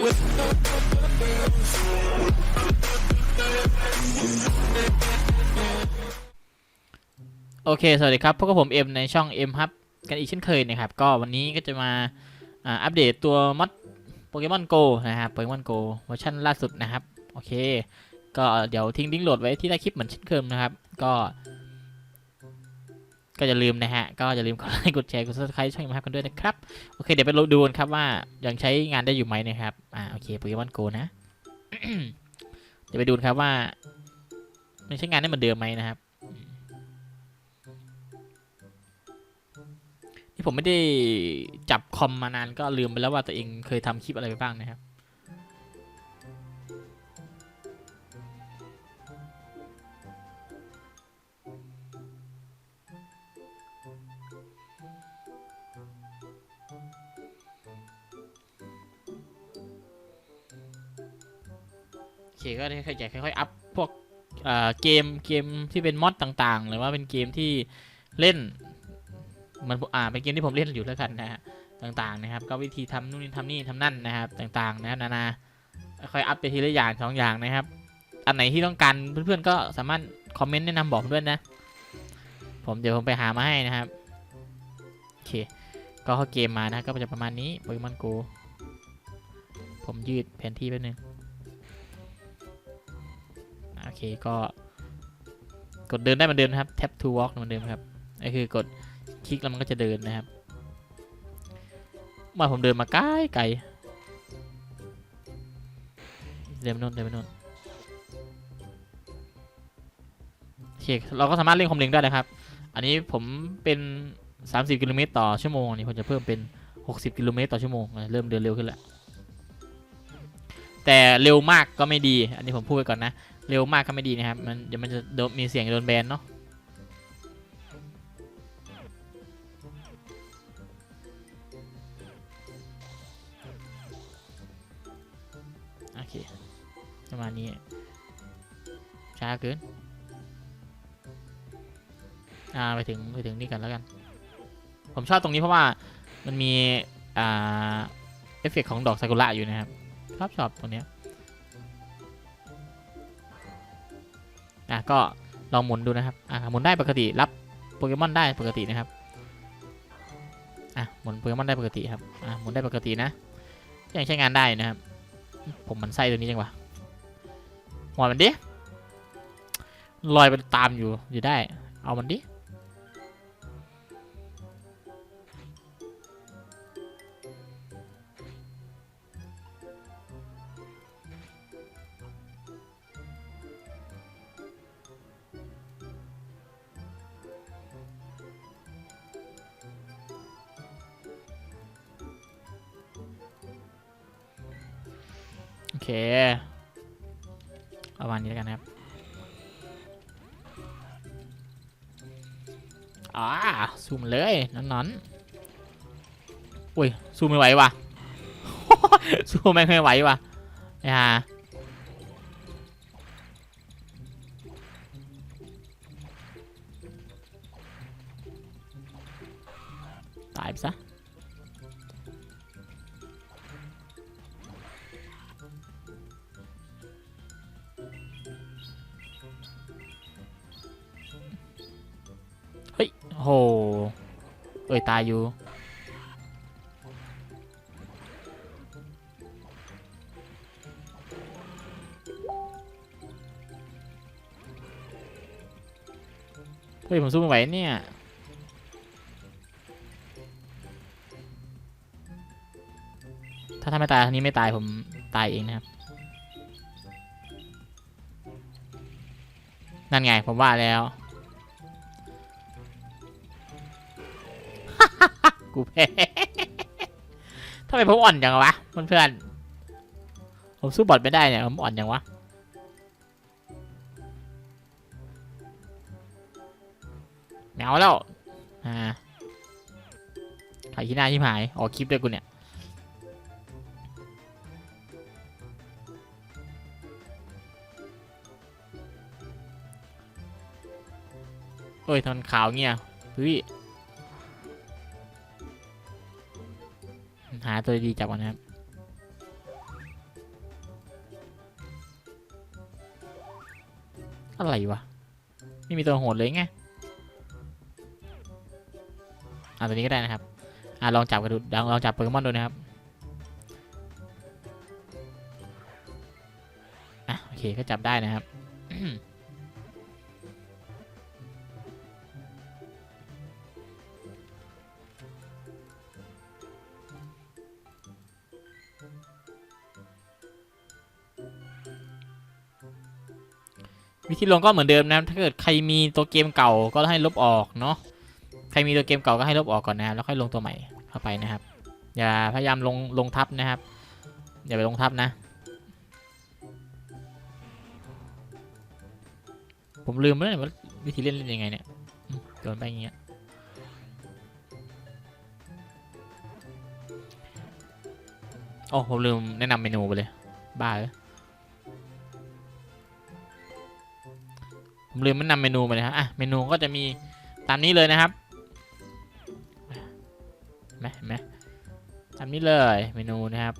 โอเค สวัสดีครับ พบกับผมเอ็มในช่อง M ครับ กันอีกเช่นเคยนะครับ ก็วันนี้ก็จะมาอัปเดตตัวมอดโปเกมอนโกนะครับโปเกมอนโกเวอร์ชันล่าสุดนะครับ โอเค ก็เดี๋ยวทิ้งลิงก์โหลดไว้ที่ใต้คลิปเหมือนเช่นเคยนะครับ ก็ ก็อย่าลืมนะฮะ ก็อย่าลืมกดไลค์กดแชร์กด subscribe ช่อง M ครับกันด้วยนะครับ โอเค เดี๋ยวไปดูกันครับว่ายังใช้งานได้อยู่ไหมนะครับ อ่า โอเคโปเกมอนโกนะ เดี๋ยวไปดูครับว่า มันใช้งานได้เหมือนเดิมไหมนะครับ ที่ผมไม่ได้จับคอมมานานก็ลืมไปแล้วว่าตัวเองเคยทำคลิปอะไรไปบ้างนะครับ เคก็ค่อยๆจะค่อยๆอัพพวกเกมเกมที่เป็นมอดต่างๆ หรือว่าเป็นเกมที่เล่นมันอ่าเป็นเกมที่ผมเล่นอยู่แล้วกันนะฮะต่างๆนะครับ ก็วิธีทำนู่นนี่ทำนี่ทำนั่นนะครับ ต่างๆนะครับนานาค่อยอัพไปทีละอย่างสองอย่างนะครับ อันไหนที่ต้องการเพื่อนๆก็สามารถคอมเมนต์แนะนำบอกผมด้วยนะ ผมเดี๋ยวผมไปหามาให้นะครับโอเคก็เข้าเกมมานะก็จะประมาณนี้โปเกมอนโกผมยืดแผนที่แป๊บนึง โอเคก็กดเดินได้เหมือนเดิมนะครับ tap to walk เหมือนเดิมครับก็คือกดคลิกแล้วมันก็จะเดินนะครับมื่อผมเดินมาไกล้ไกลเดินไปโน่นเดินไปโน่นโอเคเราก็สามารถเล่นความเร็วได้นะครับ อันนี้ผมเป็น 30 กิโลเมตรต่อชั่วโมงนนี้ผมจะเพิ่มเป็น 60 กิโลเมตรต่อชั่วโมงเริ่มเดินเร็วขึ้นแล้วแต่เร็วมากก็ไม่ดี อันนี้ผมพูดไว้ก่อนนะ เร็วมากก็ไม่ดีนะครับ มันเดี๋ยวมันจะโดนมีเสียงโดนแบนเนาะโอเคประมาณนี้ ช้าเกิน อ่าไปถึงไปถึงนี่กันแล้วกัน ผมชอบตรงนี้เพราะว่ามันมี อ่า เอฟเฟกต์ของดอกซากุระอยู่นะครับ ชอบชอบตรงเนี้ย อะก็ลองหมุนดูนะครับอะหมุนได้ปกติรับโปเกมอนได้ปกตินะครับอะหมุนโปเกมอนได้ปกติครับอะหมุนได้ปกตินะยังใช้งานได้นะครับ ผมมันไส้ตัวนี้จังวะหัวมันดิลอยไปตามอยู่อยู่ได้ เอามันดิ โอเค ประมาณนี้แล้วกันครับอ่าซูมเลยนอนนอนๆอุ้ยซูมไม่ไหวว่ะซูมไม่ไม่ไหวว่ะไอ้ห่าตายไปซะ ยตายอยู่ เฮ้ย ผมสู้ไม่ไหวเนี่ยถ้าทำไม่ตายทีนี้ไม่ตายผมตายเองนะครับ นั่นไงผมว่าแล้ว กูแพ้ทำไมผมอ่อนจังวะเพื่อนๆผมสู้บอทไม่ได้เนี่ยผมอ่อนจังวะแมวแล้วอ่าขายที่หน้าที่หายออกคลิปด้วยกูเนี่ยเฮ้ยทนขาวเงี้ยเหาตัวดีจับก่อนนะครับอะไรวะไม่มีตัวโหดเลยไงอ่าตัวนี้ก็ได้นะครับอ่าลองจับกันดูลองจับโปเกมอนดูนะครับอะโอเคก็จับได้นะครับ วิธีลงก็เหมือนเดิมนะครับถ้าเกิดใครมีตัวเกมเก่าก็ให้ลบออกเนาะใครมีตัวเกมเก่าก็ให้ลบออกก่อนนะครับแล้วค่อยลงตัวใหม่เข้าไปนะครับ อย่าพยายามลงลงทับนะครับ อย่าไปลงทับนะ ผมลืมไปแล้วว่าวิธีเล่นเล่นยังไงเนี่ยโดนไปอย่างเงี้ยโอ้ผมลืมแนะนำเมนูไปเลย บ้าเลย ผมลืมแนนำเมนูไปเลยครับอะเมนูก็จะมีตามนี้เลยนะครับเห็นไหมเห็นไหมตามนี้เลยเมนูนะครับ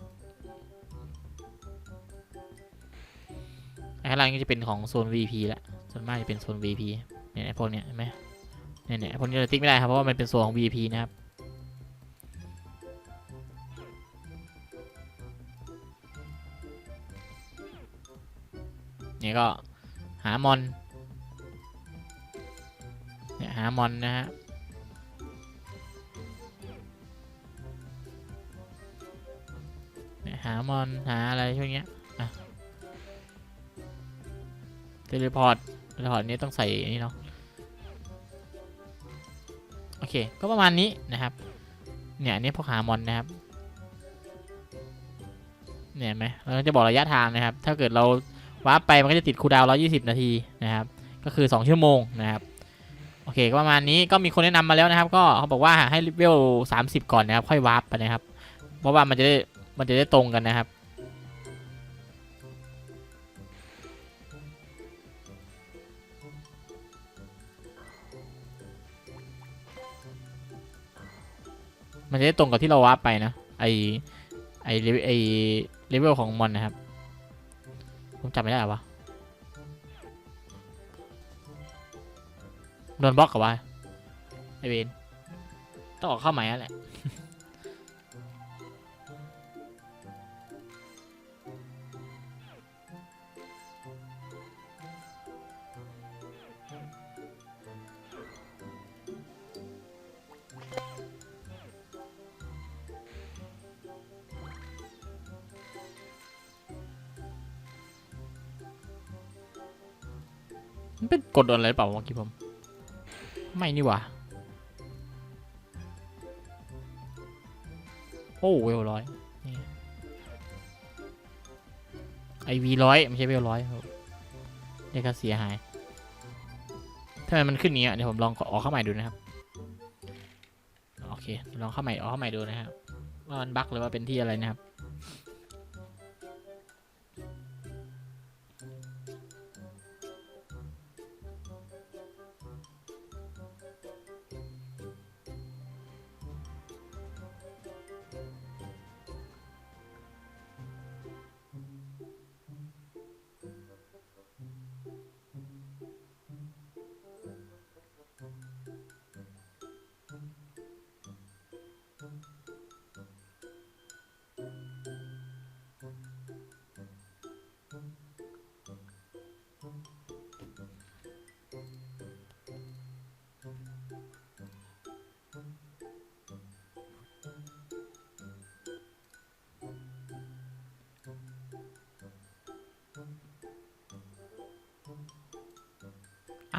ไอ้ข้างล่างก็จะเป็นของโซน VP ละส่วนมากจะเป็นโซน VP เนี่ยไอ้พวกเนี้ยเห็นไหมเนี่ยเนี่ยพวกนี้เราติ๊กไม่ได้ครับเพราะว่ามันเป็นโซนของ VP นะครับนี่ก็หามอนามอนนะฮะเนี่ยหามอนหาอะไรช่วงเนี้ยอะเทเลพอร์ตเทเลพอร์ตนี้ต้องใส่นี่เนาะโอเค ก็ประมาณนี้นะครับ เนี่ยอันนี้พวกหามอนนะครับ เนี่ยไหมเราจะบอกระยะทางนะครับ ถ้าเกิดเราวาร์ปไปมันก็จะติดคูดาวน์120นาทีนะครับ ก็คือ2ชั่วโมงนะครับ โอเคก็ประมาณนี้ก็มีคนแนะนำมาแล้วนะครับ ก็เขาบอกว่าให้เลเวล30ก่อนนะครับ ค่อยวาร์ปไปนะครับ เพราะว่ามันจะได้มันจะได้ตรงกันนะครับมันจะได้ตรงกับที่เราวาร์ปไปนะไอไอไอเลเวลของมอนนะครับ ผมจำไม่ได้หรอวะ โดนบล็อกกับว่าไอเวนต้องออกเข้าใหม่แล้วแหละมันเป็นกดโดนอะไรเปล่าเมื่อกี้ผม ไม่นี่หว่าโอ้เวลร้อยไอวีร้อยไม่ใช่เวลร้อยเนี่ยก็เสียหายทำไมมันขึ้นนี้อะเดี๋ยวผมลองออกเข้าใหม่ดูนะครับโอเคลองเข้าใหม่ออกเข้าใหม่ดูนะครับว่ามันบั๊กหรือว่าเป็นที่อะไรนะครับ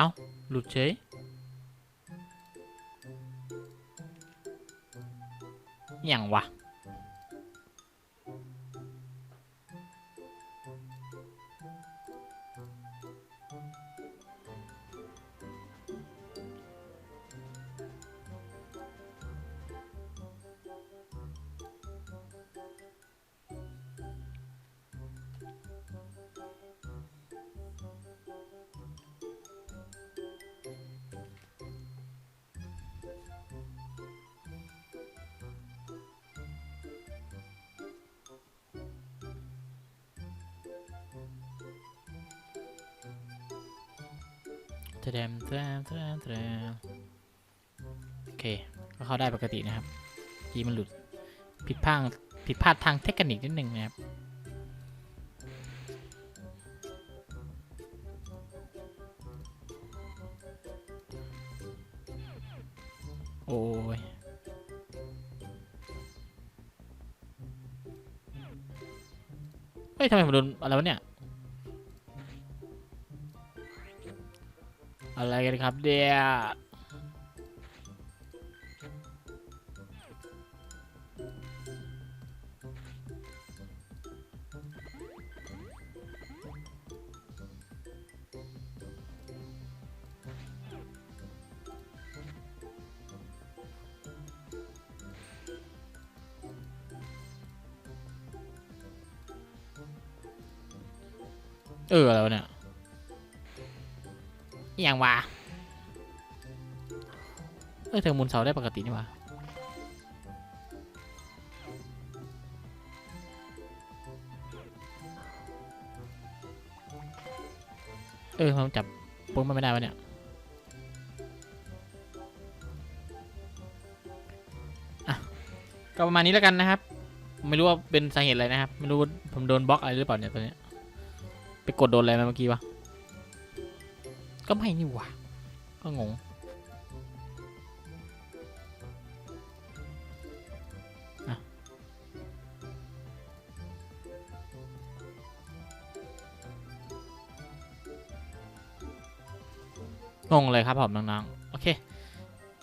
เอาหลุดเฉยอหย่างวะ แสดงแสดงแสดงแสดงโอเค ก็เข้าได้ปกตินะครับยีมันหลุด ผิดพลาดผิดพลาดทางเทคนิคนิดนึงนะครับโอ้ย เฮ้ยทำไมผมโดนอะไรวะเนี่ย อะไรกันครับเดียเอออะไรวะเนี่ย อย่างวะเออเธอมุนเสาได้ปกตินี่วะเออมันจับปุ๊บมันไม่ได้วะเนี่ยก็ประมาณนี้แล้วกันนะครับ ไม่รู้ว่าเป็นสาเหตุอะไรนะครับ ไม่รู้ผมโดนบล็อกอะไรหรือเปล่าเนี่ยตอนนี้ไปกดโดนอะไรมาเมื่อกี้วะ ก็ไม่นี่หว่าก็งงงงเลยครับผมน้องๆโอเค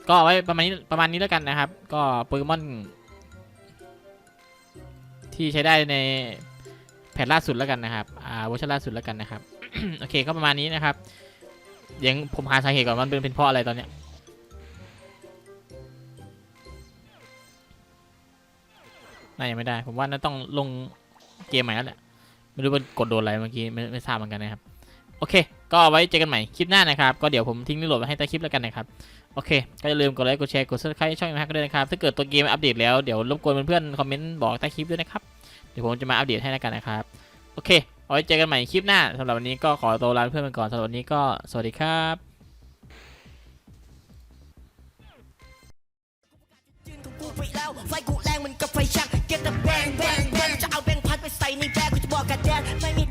ก็ไว้ประมาณนี้ประมาณนี้แล้วกันนะครับ ก็โปเกมอนที่ใช้ได้ในแผ่นล่าสุดแล้วกันนะครับอ่าเวอร์ชันล่าสุดแล้วกันนะครับ โอเคก็ประมาณนี้นะครับ ยวผมหาสาเหตุก่อนมันเป็นเป็นพราะอะไรตอนเนี้ยน่ายังไม่ได้ ผมว่าน่าต้องลงเกมใหม่แล้วแหละไม่รู้ว่ากดโดนอะไรเมื่อกี้ไม่ไม่ทราบเหมือนกันนะครับ โอเค ก็ไว้เจอกันใหม่คลิปหน้านะครับ ก็เดี๋ยวผมทิ้งลิงก์โหลดไว้ให้ใต้คลิปแล้วกันนะครับ โอเค ก็อย่าลืมกดไลค์ กดแชร์ กด subscribe ช่องนะฮะก็ด้วยนะครับ ถ้าเกิดตัวเกมอัปเดตแล้ว เดี๋ยวรบกวนเพื่อนๆคอมเมนต์บอกใต้คลิปด้วยนะครับ เดี๋ยวผมจะมาอัปเดตให้แล้วกันนะครับ โอเค เอาไว้เจอกันใหม่คลิปหน้าสำหรับวันนี้ก็ขอตัวลาเพื่อนไปก่อนสำหรับวันนี้ก็สวัสดีครับไฟกูแรงมันกับไฟชัก Get the bang bang bang จะเอาแบงพัดไปใส่ในแบกกูจะบอกกันแดนไม่มี